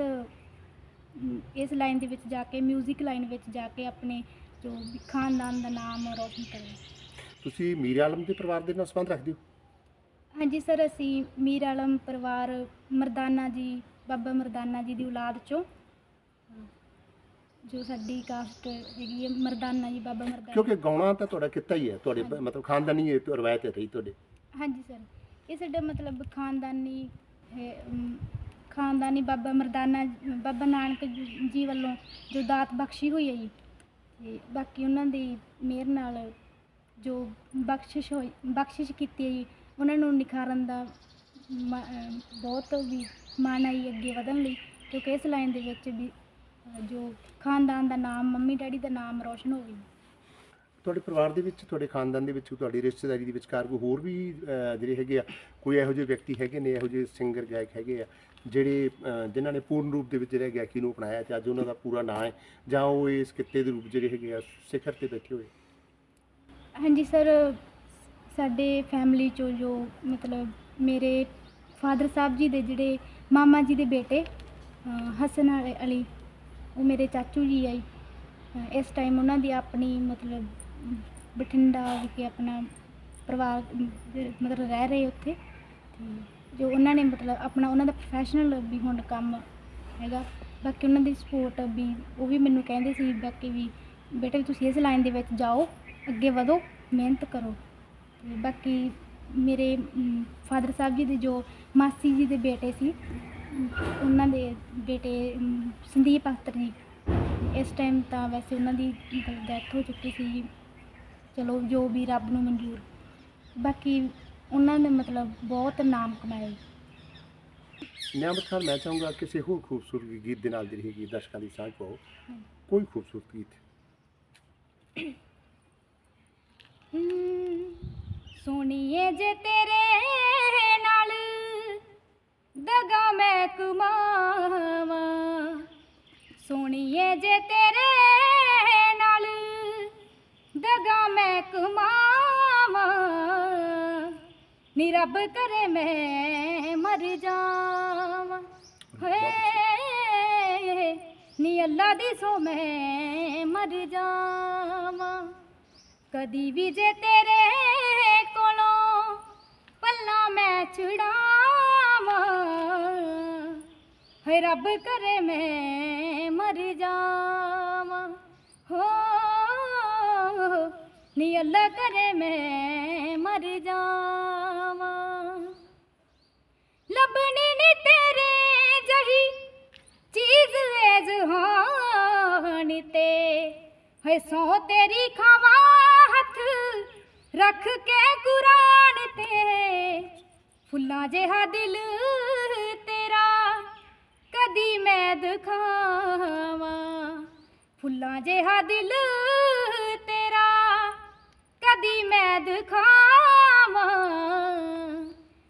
ਇਸ ਲਾਈਨ ਦੇ ਵਿੱਚ ਜਾ ਕੇ 뮤직 ਲਾਈਨ ਵਿੱਚ ਜਾ ਕੇ ਆਪਣੇ ਜੋ ਵੀ ਖਾਨਦਾਨ ਦਾ ਨਾਮ ਰੋਸ਼ਨ ਕਰਾਂ
ਤੁਸੀਂ ਮੀਰ ਆਲਮ ਦੇ ਪਰਿਵਾਰ ਦੇ ਨਾਲ ਸੰਬੰਧ ਰੱਖਦੇ ਹੋ?
ਹਾਂਜੀ ਸਰ ਅਸੀਂ ਮੀਰ ਆਲਮ ਪਰਿਵਾਰ ਮਰਦਾਨਾ ਜੀ ਬਾਬਾ ਮਰਦਾਨਾ ਜੀ ਦੀ ਔਲਾਦ ਚੋਂ ਜੋ ਸਾਡੀ ਕਾਸਟ ਹੈਗੀ ਹੈ ਮਰਦਾਨਾ ਜੀ ਬਾਬਾ ਮਰਦਾਨਾ
ਕਿਉਂਕਿ ਗਾਉਣਾ ਤਾਂ ਤੁਹਾਡਾ ਕਿੱਤਾ ਹੀ ਹੈ ਤੁਹਾਡੇ ਬ- ਮਤਲਬ ਖਾਨਦਾਨੀ ਇਹ ਤੋਂ ਰਵਾਇਤ ਹੈ ਰਹੀ ਤੁਹਾਡੇ।
ਹਾਂਜੀ ਸਰ ਇਹ ਸਾਡਾ ਮਤਲਬ ਖਾਨਦਾਨੀ ਹੈ ਅਮ, ਖਾਨਦਾਨੀ ਬਾਬਾ ਮਰਦਾਨਾ ਬਾਬਾ ਨਾਨਕ ਜੀ ਵੱਲੋਂ ਜੋ ਦਾਤ ਬਖਸ਼ੀ ਹੋਈ ਹੈ ਜੀ ਤੇ ਬਾਕੀ ਉਹਨਾਂ ਦੀ ਮਿਹਰ ਨਾਲ ਜੋ ਬਖਸ਼ਿਸ਼ ਹੋਈ ਬਖਸ਼ਿਸ਼ ਕੀਤੀ ਹੈ ਜੀ ਉਹਨਾਂ ਨੂੰ ਨਿਖਾਰਨ ਦਾ ਮ- ਅਮ, ਬਹੁਤ ਵੀ ਮਾਣ ਆਈ ਅੱਗੇ ਵਧਣ ਲਈ ਕਿਉਂਕਿ ਇਸ ਲਾਈਨ ਦੇ ਵਿੱਚ ਵੀ ਅ, ਜੋ ਖਾਨਦਾਨ ਦਾ ਨਾਮ ਮੰਮੀ ਡੈਡੀ ਦਾ ਨਾਮ ਰੋਸ਼ਨ ਹੋਵੇ
ਤੁਹਾਡੇ ਪਰਿਵਾਰ ਦੇ ਵਿੱਚ ਤੁਹਾਡੇ ਖਾਨਦਾਨ ਦੇ ਵਿੱਚ ਤੁਹਾਡੀ ਰਿਸ਼ਤੇਦਾਰੀ ਦੇ ਵਿਚਕਾਰ ਕੋਈ ਹੋਰ ਵੀ ਅਹ, ਜਿਹੜੇ ਹੈਗੇ ਆ ਕੋਈ ਇਹੋ ਜਿਹੇ ਵਿਅਕਤੀ ਹੈਗੇ ਨੇ ਇਹੋ ਜਿਹੇ ਸਿੰਗਰ ਗਾਇਕ ਹੈਗੇ ਆ? ਜਿਹੜੇ ਅਹ, ਜਿਨ੍ਹਾਂ ਨੇ ਪੂਰਨ ਰੂਪ ਦੇ ਵਿੱਚ ਜਿਹੜੇ ਗਾਇਕੀ ਨੂੰ ਅਪਣਾਇਆ ਤੇ ਅੱਜ ਉਹਨਾਂ ਦਾ ਪੂਰਾ ਨਾਂ ਹੈ ਜਾਂ ਉਹ ਇਸ ਕਿੱਤੇ ਦੇ ਰੂਪ ਜਿਹੜੇ ਹੈਗੇ ਆ ਸਿਖਰ ਤੇ ਬੈਠੇ ਹੋਏ?
ਹਾਂਜੀ ਸਰ ਸਾਡੇ ਫੈਮਿਲੀ ਚੋਂ ਜੋ ਮਤਲਬ ਮੇਰੇ ਫਾਦਰ ਸਾਹਿਬ ਜੀ ਦੇ ਜਿਹੜੇ ਮਾਮਾ ਜੀ ਦੇ ਬੇਟੇ ਅਹ ਹਸਨ ਅਲੀ- ਅਲੀ ਉਹ ਮੇਰੇ ਚਾਚੂ ਜੀ ਆਈ ਇਸ ਟਾਈਮ ਉਹਨਾਂ ਦੀ ਆਪਣੀ ਮਤਲਬ ਬਠਿੰਡਾ ਵਿਖੇ ਆਪਣਾ ਪਰਿਵਾਰ ਅਮ, ਜ- ਮਤਲਬ ਰਹਿ ਰਹੇ ਉੱਥੇ। ਤੇ ਜੋ ਉਹਨਾਂ ਨੇ ਮਤਲਬ ਆਪਣਾ ਉਹਨਾਂ ਦਾ ਪ੍ਰੋਫੈਸ਼ਨਲ ਵੀ ਹੁਣ ਕੰਮ ਹੈਗਾ, ਬਾਕੀ ਉਹਨਾਂ ਦੀ ਸਪੋਰਟ ਵੀ, ਉਹ ਵੀ ਮੈਨੂੰ ਕਹਿੰਦੇ ਸੀ ਬਾਕੀ ਵੀ, ਬੇਟਾ ਵੀ ਤੁਸੀਂ ਇਸ ਲਾਈਨ ਦੇ ਵਿੱਚ ਜਾਓ, ਅੱਗੇ ਵਧੋ, ਮਿਹਨਤ ਕਰੋ। ਤੇ ਬਾਕੀ ਮੇਰੇ ਫਾਦਰ ਸਾਹਿਬ ਜੀ ਦੇ ਜੋ ਮਾਸੀ ਜੀ ਦੇ ਬੇਟੇ ਸੀ, ਉਹਨਾਂ ਦੇ ਬੇਟੇ ਸੰਦੀਪ ਅਖਤਰ ਜੀ, ਇਸ ਟਾਈਮ ਤਾਂ ਵੈਸੇ ਉਹਨਾਂ ਦੀ ਡੈਥ ਹੋ ਚੁੱਕੀ ਸੀ। ਜੀ ਚਲੋ, ਜੋ ਵੀ ਰੱਬ ਨੂੰ ਮਨਜ਼ੂਰ। ਬਾਕੀ ਉਹਨਾਂ ਨੇ ਮਤਲਬ ਬਹੁਤ ਨਾਮ ਕਮਾਇਆ।
ਨਿਆਮਤ ਖਾਨ ਮੈਂ ਚਾਹੂੰਗਾ ਕਿਸੇ ਹੋਰ ਖੂਬਸੂਰਤ ਗੀਤ ਦੇ ਨਾਲ ਜਿਹੜੀ ਹੈਗੀ ਦਰਸ਼ਕਾਂ ਦੀ ਸਾਂਝ ਪਾਓ। ਕੋਈ ਖੂਬਸੂਰਤ ਗੀਤ?
ਹਮ, ਸੋਹਣੀਏ ਜੇ ਤੇਰੇ ਨਾਲ ਦਗਾ ਮੈਂ ਕਮਾਵਾਂ ਸੋਹਣੀਏ ਜੇ ਤੇਰੇ ਨਾਲ ਦਗਾ ਮੈਂ ਕਮਾਵਾਂ ਨੀ ਰੱਬ ਕਰੇ ਮੈਂ ਮਰ ਜਾਵਾਂ। ਹੋਏ ਨੀ ਅੱਲਾ ਦੀ ਸੋ ਮੈਂ ਮਰ ਜਾਵਾਂ। ਕਦੀ ਵੀ ਜੇ ਤੇਰੇ ਕੋਲੋਂ ਪੱਲਾ ਮੈਂ ਛੁਡਾਵਾਂ। ਹੇ, ਰੱਬ ਕਰੇ ਮੈਂ ਮਰ ਜਾਵਾਂ। ਹੋ ਨੀ ਅੱਲਾ ਕਰੇ ਮੈਂ ਮਰ ਜਾਵਾਂ। ਲੱਭਣੀ ਨੀ ਤੇਰੇ ਜਹੀ ਚੀਜ਼ ਐ ਜਹਾਨ ਤੇ। ਹੈ ਸੋ ਤੇਰੀ ਖਾਵਾਂ ਹੱਥ ਰੱਖ ਕੇ ਕੁਰਾਨ ਤੇ। ਫੁੱਲਾਂ ਜਿਹਾ ਦਿਲ ਤੇਰਾ ਕਦੀ ਮੈਂ ਦਿਖਾਵਾਂ। ਫੁੱਲਾਂ ਜਿਹਾ ਦਿਲ ਮੈਂ ਦਿਖਾਵਾਂ।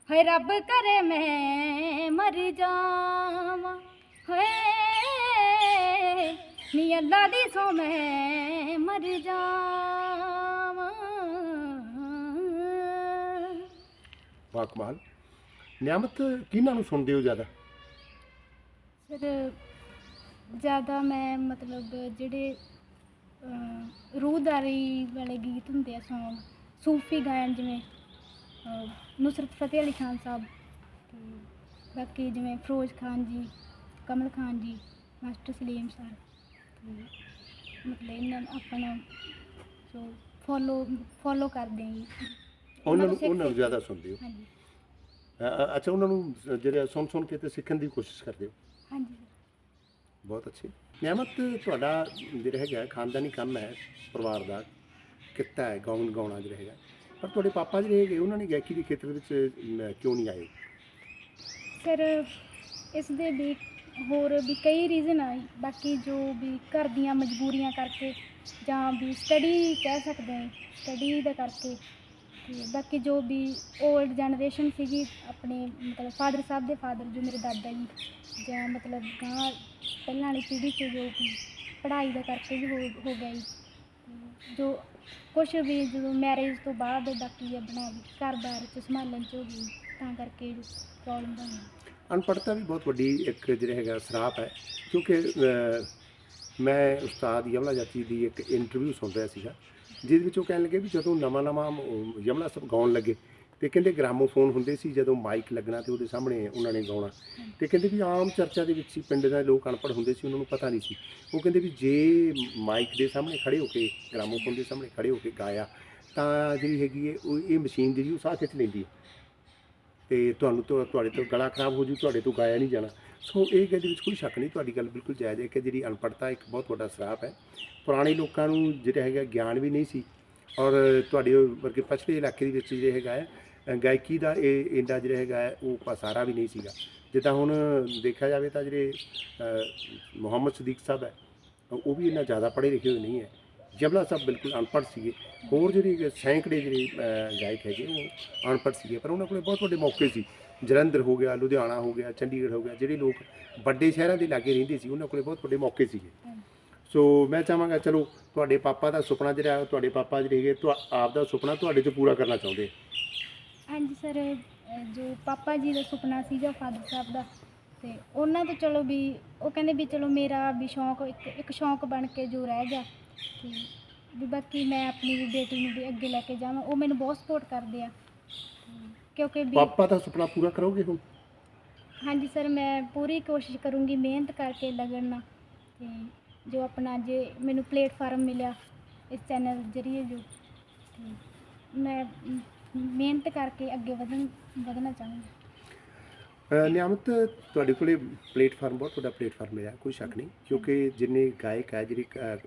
ਹੈ ਰੱਬ ਕਰੇ ਮੈਂ ਮਰ ਜਾਵਾਂ। ਹੈ ਨੀ ਅੱਲਾ ਦੀ ਸੋ ਮੈਂ ਮਰ ਜਾਵਾਂ।
ਵਾਹ ਕਮਾਲ। ਨਿਆਮਤ ਕਿਹਨਾਂ ਨੂੰ ਸੁਣਦੇ ਹੋ ਜ਼ਿਆਦਾ?
ਸਰ ਜ਼ਿਆਦਾ ਮੈਂ ਮਤਲਬ ਜਿਹੜੇ ਰੂਹਦਾਰੀ ਵਾਲੇ ਗੀਤ ਹੁੰਦੇ ਆ ਸੌਂਗ ਸੂਫੀ ਗਾਇਨ ਜਿਵੇਂ ਅਹ, ਨੁਸਰਤ ਫਤਿਹ ਅਲੀ ਖਾਨ ਸਾਹਿਬ ਤੇ ਬਾਕੀ ਜਿਵੇਂ ਫਿਰੋਜ਼ ਖਾਨ ਜੀ ਕਮਲ ਖਾਨ ਜੀ ਮਾਸਟਰ ਸਲੀਮ ਸਰ ਤੇ ਮਤਲਬ ਇਹਨਾਂ ਨੂੰ ਆਪਣਾ ਜੋ ਫੋਲੋ ਫੋਲੋ ਕਰਦੇ ਹਾਂ ਜੀ।
ਉਹਨਾਂ ਨੂੰ ਉਹਨਾਂ ਨੂੰ ਜ਼ਿਆਦਾ ਸੁਣਦੇ ਹੋ?
ਹਾਂਜੀ।
ਅ- ਅ- ਅੱਛਾ ਉਹਨਾਂ ਨੂੰ ਜਿਹੜਾ ਸੁਣ ਸੁਣ ਕੇ ਤੇ ਸਿੱਖਣ ਦੀ ਕੋਸ਼ਿਸ਼ ਕਰਦੇ ਹੋ?
ਹਾਂਜੀ।
ਬਹੁਤ ਅੱਛੇ। ਨਿਆਮਤ ਤੁਹਾਡਾ ਜਿਹੜਾ ਹੈਗਾ ਖਾਨਦਾਨੀ ਕੰਮ ਹੈ ਪਰਿਵਾਰ ਦਾ ਕਿੱਤਾ ਹੈ ਗਾਉਣ ਗਾਉਣਾ ਜਿਹੜਾ ਹੈਗਾ ਪਰ ਤੁਹਾਡੇ ਪਾਪਾ ਜਿਹੜੇ ਹੈਗੇ ਉਹਨਾਂ ਨੇ ਗਾਇਕੀ ਦੇ ਖੇਤਰ ਵਿੱਚ ਅਮ, ਕਿਉਂ ਨਹੀਂ ਆਏ?
ਸਰ ਇਸ ਦੇ ਵੀ ਹੋਰ ਵੀ ਕਈ ਰੀਜ਼ਨ ਆ। ਬਾਕੀ ਜੋ ਵੀ ਘਰ ਦੀਆਂ ਮਜਬੂਰੀਆਂ ਕਰਕੇ ਜਾਂ ਵੀ ਸਟੱਡੀ ਕਹਿ ਸਕਦੇ ਹਾਂ ਸਟੱਡੀ ਦਾ ਕਰਕੇ। ਤੇ ਬਾਕੀ ਜੋ ਵੀ 올ਡ ਜਨਰੇਸ਼ਨ ਸੀਗੀ ਆਪਣੇ ਮਤਲਬ ਫਾਦਰ ਸਾਹਿਬ ਦੇ ਫਾਦਰ ਜੋ ਮੇਰੇ ਦਾਦਾ ਜੀ ਜਾਂ ਮਤਲਬ ਗਾਂ ਪਹਿਲਾਂ ਵਾਲੀ ਪੀੜ੍ਹੀ 'ਚ ਜੋ ਵੀ ਪੜ੍ਹਾਈ ਦਾ ਕਰਕੇ ਵੀ ਹੋ ਹੋ ਗਿਆ ਜੀ ਤੇ ਜੋ ਕੁਛ ਵੀ ਜਦੋਂ ਮੈਰਿਜ ਤੋਂ ਬਾਅਦ ਬਾਕੀ ਆਪਣਾ ਘਰ-ਬਾਰ ਚ ਸੰਭਾਲਣ ਚ ਹੋ ਗਈ ਤਾਂ ਕਰਕੇ ਪ੍ਰੋਬਲਮ ਬਣੀ
ਅਨਪੜ੍ਹਤਾ ਵੀ ਬਹੁਤ ਵੱਡੀ ਇੱਕ ਜਿਹੜਾ ਹੈਗਾ ਸਰਾਪ ਹੈ ਕਿਉਂਕਿ ਅ, ਮੈਂ ਉਸਤਾਦ ਯਮਲਾ ਜਾਤੀ ਦੀ ਇੱਕ ਇੰਟਰਵਿਊ ਸੁਣ ਰਿਹਾ ਸੀਗਾ ਜਿਹਦੇ ਵਿੱਚ ਉਹ ਕਹਿਣ ਲੱਗੇ ਵੀ ਜਦੋਂ ਨਵਾਂ ਨਵਾਂ ਯਮਲਾ ਸਾਹਿਬ ਗਾਉਣ ਲੱਗੇ ਤੇ ਕਹਿੰਦੇ ਗ੍ਰਾਮੋਫੋਨ ਹੁੰਦੇ ਸੀ ਜਦੋਂ ਮਾਈਕ ਲੱਗਣਾ ਤੇ ਉਹਦੇ ਸਾਹਮਣੇ ਉਹਨਾਂ ਨੇ ਗਾਉਣਾ। ਤੇ ਕਹਿੰਦੇ ਵੀ ਆਮ ਚਰਚਾ ਦੇ ਵਿੱਚ ਹੀ ਪਿੰਡ ਦੇ ਲੋਕ ਅਨਪੜ੍ਹ ਹੁੰਦੇ ਸੀ, ਉਹਨਾਂ ਨੂੰ ਪਤਾ ਨਹੀਂ ਸੀ। ਉਹ ਕਹਿੰਦੇ ਵੀ ਜੇ ਮਾਈਕ ਦੇ ਸਾਹਮਣੇ ਖੜੇ ਹੋ ਕੇ, ਗ੍ਰਾਮੋਫੋਨ ਦੇ ਸਾਹਮਣੇ ਖੜੇ ਹੋ ਕੇ ਗਾਇਆ, ਤਾਂ ਜਿਹੜੀ ਹੈਗੀ ਹੈ ਉਹ ਇਹ ਮਸ਼ੀਨ ਜਿਹੜੀ ਉਹ ਸਾਹ ਖਿੱਚ ਲੈਂਦੀ ਹੈ। ਤੇ ਤੁਹਾਨੂੰ ਤੋਂ, ਤੁਹਾਡੇ ਤੋਂ ਗਲਾ ਖਰਾਬ ਹੋ ਜੂ, ਤੁਹਾਡੇ ਤੋਂ ਗਾਇਆ ਨਹੀਂ ਜਾਣਾ। ਸੋ ਇਹ ਗੱਲ ਦੇ ਵਿੱਚ ਕੋਈ ਸ਼ੱਕ ਨਹੀਂ, ਤੁਹਾਡੀ ਗੱਲ ਬਿਲਕੁਲ ਜਾਇਜ਼ ਹੈ ਕਿ ਜਿਹੜੀ ਅਨਪੜ੍ਹਤਾ ਇੱਕ ਬਹੁਤ ਵੱਡਾ ਸਰਾਪ ਹੈ। ਪੁਰਾਣੇ ਲੋਕਾਂ ਨੂੰ ਜਿਹੜਾ ਹੈਗਾ ਗਿਆਨ ਵੀ ਨਹੀਂ ਸੀ, ਔਰ ਤੁਹਾਡੇ ਵਰਗੇ ਪਛੜੇ ਇਲਾਕੇ ਦੇ ਵਿੱਚ ਜਿਹੜਾ ਹੈਗਾ ਹੈ ਗਾਇਕੀ ਦਾ ਇਹ ਇੰਦਾ ਜਿਹੜਾ ਹੈਗਾ ਹੈ ਉਹ ਪਸਾਰਾ ਵੀ ਨਹੀਂ ਸੀਗਾ। ਜਿੱਦਾਂ ਹੁਣ ਦੇਖਿਆ ਜਾਵੇ ਤਾਂ ਜਿਹੜੇ ਅ, ਮੁਹੰਮਦ ਸਦੀਕ ਸਾਹਿਬ ਹੈ ਉਹ ਵੀ ਇੰਨਾ ਜ਼ਿਆਦਾ ਪੜ੍ਹੇ ਲਿਖੇ ਹੋਏ ਨਹੀਂ ਹੈ। ਜਬਲਾ ਸਾਹਿਬ ਬਿਲਕੁਲ ਅਨਪੜ੍ਹ ਸੀਗੇ। ਹੋਰ ਜਿਹੜੇ ਸੈਂਕੜੇ ਜਿਹੜੇ ਅ, ਗਾਇਕ ਹੈਗੇ ਉਹ ਅਨਪੜ੍ਹ ਸੀਗੇ। ਪਰ ਉਹਨਾਂ ਕੋਲੇ ਬਹੁਤ ਵੱਡੇ ਮੌਕੇ ਸੀ। ਜਲੰਧਰ ਹੋ ਗਿਆ ਲੁਧਿਆਣਾ ਹੋ ਗਿਆ ਚੰਡੀਗੜ੍ਹ ਹੋ ਗਿਆ ਜਿਹੜੇ ਲੋਕ ਵੱਡੇ ਸ਼ਹਿਰਾਂ ਦੇ ਲਾਗੇ ਰਹਿੰਦੇ ਸੀ ਉਹਨਾਂ ਕੋਲੇ ਬਹੁਤ ਵੱਡੇ ਮੌਕੇ ਸੀਗੇ। ਸੋ ਮੈਂ ਚਾਹਾਂਗਾ ਚਲੋ ਤੁਹਾਡੇ ਪਾਪਾ ਦਾ ਸੁਪਨਾ ਜਿਹੜਾ ਹੈ, ਤੁਹਾਡੇ ਪਾਪਾ ਜਿਹੜੇ ਹੈਗੇ ਤੁਹਾ ਆਪ ਦਾ ਸੁਪਨਾ ਤੁਹਾਡੇ ਤੋਂ ਪੂਰਾ ਕਰਨਾ ਚਾਹੁੰਦੇ
ਹਾਂਜੀ ਸਰ ਜੋ ਪਾਪਾ ਜੀ ਦਾ ਸੁਪਨਾ ਸੀਗਾ ਫਾਦਰ ਸਾਹਿਬ ਦਾ ਤੇ ਉਹਨਾਂ ਤੋਂ ਚਲੋ ਵੀ ਉਹ ਕਹਿੰਦੇ ਵੀ ਚਲੋ ਮੇਰਾ ਵੀ ਸ਼ੌਂਕ ਇੱਕ ਇੱਕ ਸ਼ੌਂਕ ਬਣ ਕੇ ਜੋ ਰਹਿ ਗਿਆ ਤੇ ਵੀ ਬਾਕੀ ਮੈਂ ਆਪਣੀ ਵੀ ਬੇਟੀ ਨੂੰ ਵੀ ਅੱਗੇ ਲੈ ਕੇ ਜਾਵਾਂ ਉਹ ਮੈਨੂੰ ਬਹੁਤ ਸਪੋਰਟ ਕਰਦੇ ਆ। ਕਿਉਂਕਿ ਵੀ
ਪਾਪਾ ਦਾ ਸੁਪਨਾ ਪੂਰਾ ਕਰੋਗੇ ਹੁਣ?
ਹਾਂਜੀ ਸਰ ਮੈਂ ਪੂਰੀ ਕੋਸ਼ਿਸ਼ ਕਰੂੰਗੀ ਮਿਹਨਤ ਕਰਕੇ ਲੱਗਣ ਨਾਲ ਤੇ ਜੋ ਆਪਣਾ ਜੇ ਮੈਨੂੰ ਪਲੇਟਫਾਰਮ ਮਿਲਿਆ ਇਸ ਚੈਨਲ ਜ਼ਰੀਏ ਜੋ ਤੇ ਮ, ਮਿਹਨਤ ਕਰਕੇ ਅੱਗੇ ਵਧਣ ਵਧਣਾ ਚਾਹਾਂਗੀ
ਅਹ ਨਿਆਮਤ ਤੁਹਾਡੇ ਕੋਲੇ ਪਲੇਟਫਾਰਮ ਬਹੁਤ ਵੱਡਾ ਪਲੇਟਫਾਰਮ ਮਿਲਿਆ ਕੋਈ ਸ਼ੱਕ ਨਹੀਂ ਕਿਉਂਕਿ ਜਿੰਨੇ ਗਾਇਕ ਹੈ ਜਿਹੜੇ ਅਹ,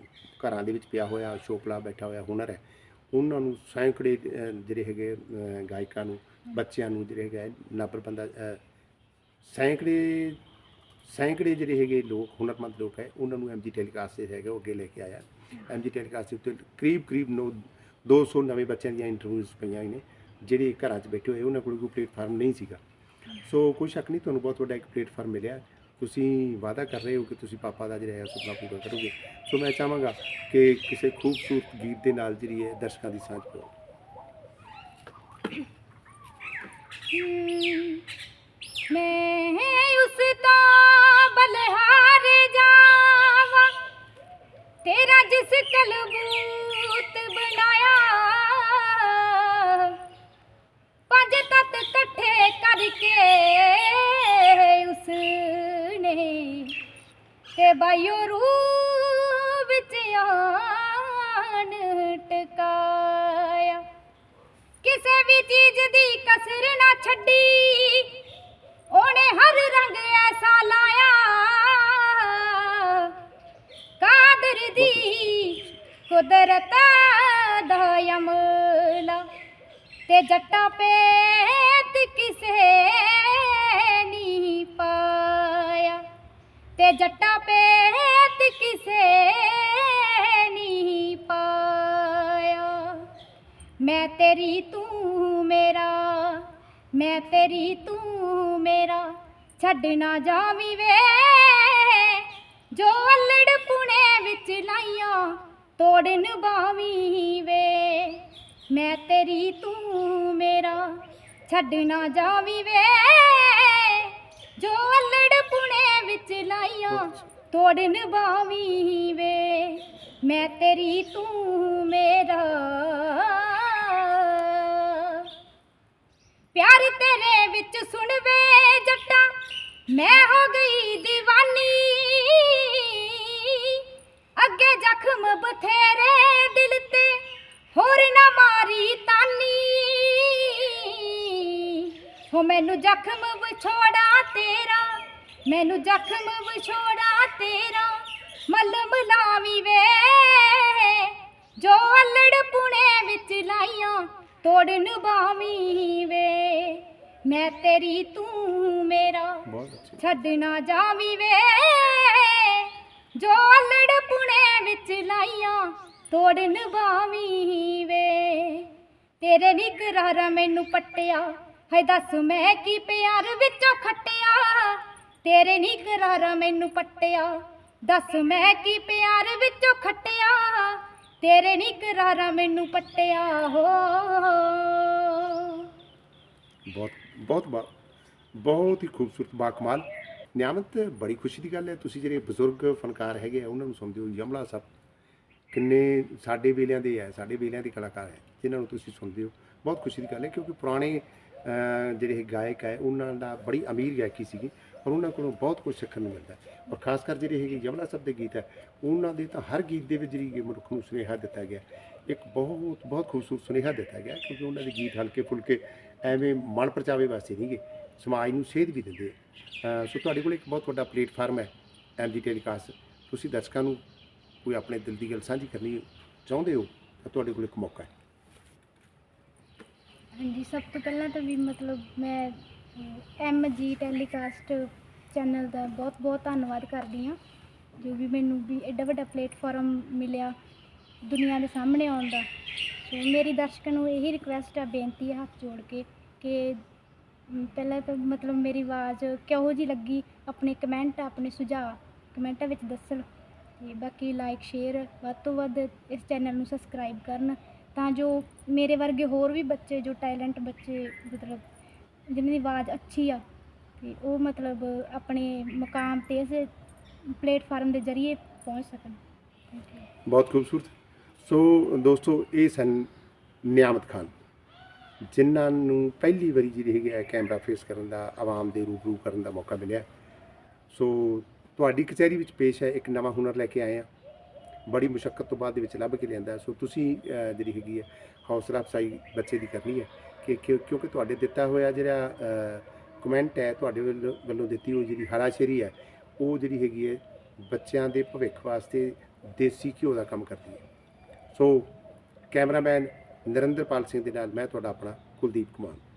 ਘਰਾਂ ਦੇ ਵਿੱਚ ਪਿਆ ਹੋਇਆ ਸ਼ੋਪਲਾ ਬੈਠਾ ਹੋਇਆ ਹੁਨਰ ਹੈ ਉਹਨਾਂ ਨੂੰ ਸੈਂਕੜੇ ਅਹ, ਜਿਹੜੇ ਹੈਗੇ ਅਹ, ਗਾਇਕਾਂ ਨੂੰ ਬੱਚਿਆਂ ਨੂੰ ਜਿਹੜੇ ਹੈਗੇ ਨਾਬਰ ਬੰਦਾ ਅਹ, ਸੈਂਕੜੇ ਸੈਂਕੜੇ ਜਿਹੜੇ ਹੈਗੇ ਲੋਕ ਹੁਨਰਮੰਦ ਲੋਕ ਹੈ ਉਹਨਾਂ ਨੂੰ ਐਮਜੀ ਟੈਲੀਕਾਸਟ ਦੇ ਹੈਗੇ ਉਹ ਅੱਗੇ ਲੈ ਕੇ ਆਇਆ। ਐਮਜੀ ਟੈਲੀਕਾਸਟ ਦੇ ਉੱਤੇ ਕਰੀਬ ਕਰੀਬ ਨੌ 200 ਨਵੇਂ ਬੱਚਿਆਂ ਦੀਆਂ ਇੰਟਰਵਿਊਜ਼ ਪਈਆਂ ਹੋਈਆਂ ਨੇ। ਜਿਹੜੇ ਘਰਾਂ 'ਚ ਬੈਠੇ ਹੋਏ, ਉਹਨਾਂ ਕੋਲ ਕੋਈ ਪਲੇਟਫਾਰਮ ਨਹੀਂ ਸੀਗਾ। ਸੋ ਕੋਈ ਸ਼ੱਕ ਨਹੀਂ, ਤੁਹਾਨੂੰ ਬਹੁਤ ਵੱਡਾ ਇੱਕ ਪਲੇਟਫਾਰਮ ਮਿਲਿਆ। ਤੁਸੀਂ ਵਾਅਦਾ ਕਰ ਰਹੇ ਹੋ ਕਿ ਤੁਸੀਂ ਪਾਪਾ ਦਾ ਜਿਹੜਾ ਹੈ ਸੁਪਨਾ ਪੂਰਾ ਕਰੋਗੇ। ਸੋ ਮੈਂ ਚਾਹਾਂਗਾ ਕਿ ਕਿਸੇ ਖੂਬਸੂਰਤ ਗੀਤ ਦੇ ਨਾਲ ਜਿਹੜੀ ਹੈ, ਦਰਸ਼ਕਾਂ ਦੀ ਸਾਂਝ ਪਾਓ
ਮੈਂ ਉਸ ਦਾ ਬਲਹਾਰ ਜਾਵਾਂ। ਤੇਰਾ ਜਿਸ ਕਲਬੂਤ ਪੰਜ ਇਕੱਠੇ ਕਰਕੇ ਉਸਨੇ ਤੇ ਬਾਇਓ ਰੂਹ ਵਿੱਚ ਆਣ ਟਕਾਇਆ। ਕਿਸੇ ਵੀ ਚੀਜ਼ ਦੀ ਕਸਰ ਨਾ ਛੱਡੀ, ਉਹਨੇ ਹਰ ਰੰਗ ਐਸਾ ਲਾਇਆ। ਕਾਦਰ ਦੀ ਕੁਦਰਤ ਦਾ ਅਮਲਾ ਤੇ ਜੱਟਾਂ ਪੇਤ ਕਿਸੇ ਨਹੀਂ ਪਾਇਆ। ਤੇ ਜੱਟਾਂ ਪੇਤ ਕਿਸੇ ਨਹੀਂ ਪਾਇਆ। ਮੈਂ ਤੇਰੀ ਤੂੰ ਮੇਰਾ, ਮੈਂ ਤੇਰੀ ਤੂੰ ਮੇਰਾ, ਛੱਡ ਨਾ ਜਾਵੀਂ ਵੇ। ਜੋ ਅਲੜ ਪੁਣੇ ਵਿੱਚ ਲਾਈਆਂ, ਤੋੜਨ ਨਿਭਾਵੀਂ ਵੇ। ਮੈਂ ਤੇਰੀ ਤੂੰ ਮੇਰਾ ਛੱਡ ਨਾ ਜਾਵੀਂ ਵੇ। ਜੋ ਅਲੜ ਪੁਣੇ ਵਿੱਚ ਲਾਈਆਂ ਤੋੜ ਨਿਭਾਵੀਂ ਵੇ। ਮੈਂ ਤੇਰੀ ਤੂੰ ਮੇਰਾ। ਪਿਆਰ ਤੇਰੇ ਵਿੱਚ ਸੁਣ ਵੇ ਜੱਟਾ ਮੈਂ ਹੋ ਗਈ دیਵਾਨੀ ਅੱਗੇ ਜ਼ਖਮ ਬਥੇਰੇ ਹੋ ਮੈਨੂੰ ਜ਼ਖਮ ਵਿਛੋੜਾ ਤੇਰਾ ਮੈਨੂੰ ਜ਼ਖਮ ਵਿਛੋੜਾ ਤੇਰਾ ਮਲਮ ਲਾਵੀ ਵੇ। ਜੋ ਅਲੜ ਪੁਣੇ ਵਿੱਚ ਲਾਈਆਂ ਤੋੜ ਨਿਭਾਵੀਂ ਵੇ। ਮੈਂ ਤੇਰੀ ਤੂੰ ਮੇਰਾ
ਬਹੁਤ ਅੱਛੇ
ਛੱਡ ਨਾ ਜਾਵੀਂ ਵੇ। ਜੋ ਅਲੜ ਪੁਣੇ ਵਿੱਚ ਲਾਈਆਂ ਤੋੜ ਨਿਭਾਵੀਂ ਵੇ। ਤੇਰੇ ਨਿਕਰਾਰਾ ਮੈਨੂੰ ਪੱਟਿਆ ਹੈ ਦੱਸ ਮੈਂ ਕੀ ਪਿਆਰ ਵਿੱਚੋਂ ਖੱਟਿਆ? ਤੇਰੇ ਨਿਕਰਾਰਾ ਮੈਨੂੰ ਪੱਟਿਆ। ਦੱਸ ਮੈਂ ਕੀ ਪਿਆਰ ਵਿੱਚੋਂ ਖੱਟਿਆ? ਤੇਰੇ ਨਿਕਰਾਰਾ ਮੈਨੂੰ ਪੱਟਿਆ। ਹੋ।
ਬਹੁਤ ਬਹੁਤ ਬਾ- ਬਹੁਤ ਹੀ ਖੂਬਸੂਰਤ ਬਾਕਮਾਲ ਨਿਆਮਤ, ਬੜੀ ਖੁਸ਼ੀ ਦੀ ਗੱਲ ਹੈ। ਤੁਸੀਂ ਜਿਹੜੇ ਬਜ਼ੁਰਗ ਫਨਕਾਰ ਹੈਗੇ ਆ, ਉਹਨਾਂ ਨੂੰ ਸੁਣਦੇ ਹੋ ਯਮਲਾ ਸਾਹਿਬ ਕਿੰਨੇ ਸਾਡੇ ਵੇਲਿਆਂ ਦੇ ਹੈ ਸਾਡੇ ਵੇਲਿਆਂ ਦੇ ਕਲਾਕਾਰ ਹੈ, ਜਿਨ੍ਹਾਂ ਨੂੰ ਤੁਸੀਂ ਸੁਣਦੇ ਹੋ। ਬਹੁਤ ਖੁਸ਼ੀ ਦੀ ਗੱਲ ਹੈ, ਕਿਉਂਕਿ ਪੁਰਾਣੇ ਜਿਹੜੇ ਗਾਇਕ ਹੈ, ਉਹਨਾਂ ਦਾ ਬੜੀ ਅਮੀਰ ਗਾਇਕੀ ਸੀਗੀ ਔਰ ਉਹਨਾਂ ਕੋਲੋਂ ਬਹੁਤ ਕੁਝ ਸਿੱਖਣ ਨੂੰ ਮਿਲਦਾ ਔਰ ਖਾਸ ਕਰ ਜਿਹੜੇ ਹੈਗੇ ਯਮਲਾ ਸਾਹਿਬ ਦੇ ਗੀਤ ਹੈ, ਉਹਨਾਂ ਦੇ ਤਾਂ ਹਰ ਗੀਤ ਦੇ ਵਿੱਚ ਜਿਹੜੀ ਮਨੁੱਖ ਨੂੰ ਸੁਨੇਹਾ ਦਿੱਤਾ ਗਿਆ ਇੱਕ ਬਹੁਤ ਬਹੁਤ ਖੂਬਸੂਰਤ ਸੁਨੇਹਾ ਦਿੱਤਾ ਗਿਆ ਕਿਉਂਕਿ ਉਹਨਾਂ ਦੇ ਗੀਤ ਹਲਕੇ ਫੁਲਕੇ ਐਵੇਂ ਮਨ ਪਰਚਾਵੇ ਵਾਸਤੇ ਨਹੀਂਗੇ ਸਮਾਜ ਨੂੰ ਸੇਧ ਵੀ ਦਿੰਦੇ ਸੋ ਤੁਹਾਡੇ ਕੋਲ ਇੱਕ ਬਹੁਤ ਵੱਡਾ ਪਲੇਟਫਾਰਮ ਹੈ ਐਮਜੀ ਟੈਲੀਕਾਸਟ। ਤੁਸੀਂ ਦਰਸ਼ਕਾਂ ਨੂੰ ਕੋਈ ਆਪਣੇ ਦਿਲ ਦੀ ਗੱਲ ਸਾਂਝੀ ਕਰਨੀ ਚਾਹੁੰਦੇ ਹੋ, ਤਾਂ ਤੁਹਾਡੇ ਕੋਲ ਇੱਕ ਮੌਕਾ ਹੈ।
ਹਾਂਜੀ, ਸਭ ਤੋਂ ਪਹਿਲਾਂ ਤਾਂ ਵੀ ਮਤਲਬ ਮੈਂ ਐਮ ਜੀ ਟੈਲੀਕਾਸਟ ਚੈਨਲ ਦਾ ਬਹੁਤ ਬਹੁਤ ਧੰਨਵਾਦ ਕਰਦੀ ਹਾਂ, ਜੋ ਵੀ ਮੈਨੂੰ ਵੀ ਐਡਾ ਵੱਡਾ ਪਲੇਟਫਾਰਮ ਮਿਲਿਆ ਦੁਨੀਆ ਦੇ ਸਾਹਮਣੇ ਆਉਣ ਦਾ। ਸੋ ਮੇਰੀ ਦਰਸ਼ਕਾਂ ਨੂੰ ਇਹੀ ਰਿਕੁਐਸਟ ਆ, ਬੇਨਤੀ ਹੈ ਹੱਥ ਜੋੜ ਕੇ ਕਿ ਪਹਿਲਾਂ ਤਾਂ ਮਤਲਬ ਮੇਰੀ ਆਵਾਜ਼ ਕਿਹੋ ਜੀ ਲੱਗੀ, ਆਪਣੇ ਕਮੈਂਟ ਆਪਣੇ ਸੁਝਾਅ ਕਮੈਂਟਾਂ ਵਿੱਚ ਦੱਸਣ। ਤੇ ਬਾਕੀ ਲਾਈਕ ਸ਼ੇਅਰ ਵੱਧ ਤੋਂ ਵੱਧ ਇਸ ਚੈਨਲ ਨੂੰ ਸਬਸਕ੍ਰਾਈਬ ਕਰਨ। ਤਾਂ ਜੋ ਮੇਰੇ ਵਰਗੇ ਹੋਰ ਵੀ ਬੱਚੇ, ਜੋ ਟੈਲੈਂਟ ਬੱਚੇ, ਮਤਲਬ ਜਿਨ੍ਹਾਂ ਦੀ ਆਵਾਜ਼ ਅੱਛੀ ਆ, ਤੇ ਉਹ ਮਤਲਬ ਆਪਣੇ ਮੁਕਾਮ ਤੇ ਇਸ ਪਲੇਟਫਾਰਮ ਦੇ ਜ਼ਰੀਏ ਪਹੁੰਚ ਸਕਣ।
ਬਹੁਤ ਖੂਬਸੂਰਤ। ਸੋ ਦੋਸਤੋ, ਇਹ ਸਨ ਨਿਆਮਤ ਖਾਨ, ਜਿਨ੍ਹਾਂ ਨੂੰ ਪਹਿਲੀ ਵਾਰੀ ਜਿਹੜੀ ਹੈਗੀ ਹੈ ਕੈਮਰਾ ਫੇਸ ਕਰਨ ਦਾ, ਆਵਾਮ ਦੇ ਰੂਬਰੂ ਕਰਨ ਦਾ ਮੌਕਾ ਮਿਲਿਆ। ਸੋ ਤੁਹਾਡੀ ਕਚਹਿਰੀ ਵਿੱਚ ਪੇਸ਼ ਹੈ ਇੱਕ ਨਵਾਂ ਹੁਨਰ ਲੈ ਕੇ ਆਏ ਆ ਬੜੀ ਮੁਸ਼ਕਲ ਤੋਂ ਬਾਅਦ ਦੇ ਵਿੱਚ ਲੱਭ ਕੇ ਲਿਆਂਦਾ। ਸੋ ਤੁਸੀਂ ਜਿਹੜੀ ਹੈਗੀ ਹੈ, ਹੌਸਲਾ ਅਫਸਾਈ ਬੱਚੇ ਦੀ ਕਰਨੀ ਹੈ ਕਿ ਕਿ- ਕਿਉਂਕਿ ਤੁਹਾਡੇ ਦਿੱਤਾ ਹੋਇਆ ਜਿਹੜਾ ਕਮੈਂਟ ਹੈ, ਤੁਹਾਡੇ ਵੱਲੋਂ ਵੱਲੋਂ ਦਿੱਤੀ ਹੋਈ ਜਿਹੜੀ ਹਰਾਸ਼ੇਰੀ ਹੈ, ਉਹ ਜਿਹੜੀ ਹੈਗੀ ਹੈ, ਬੱਚਿਆਂ ਦੇ ਭਵਿੱਖ ਵਾਸਤੇ ਦੇਸੀ ਘਿਓ ਦਾ ਕੰਮ ਕਰਦੀ ਹੈ। ਸੋ ਕੈਮਰਾਮੈਨ ਨਰਿੰਦਰਪਾਲ ਸਿੰਘ ਦੇ ਨਾਲ ਮੈਂ ਤੁਹਾਡਾ ਆਪਣਾ ਕੁਲਦੀਪ ਕੁਮਾਰ।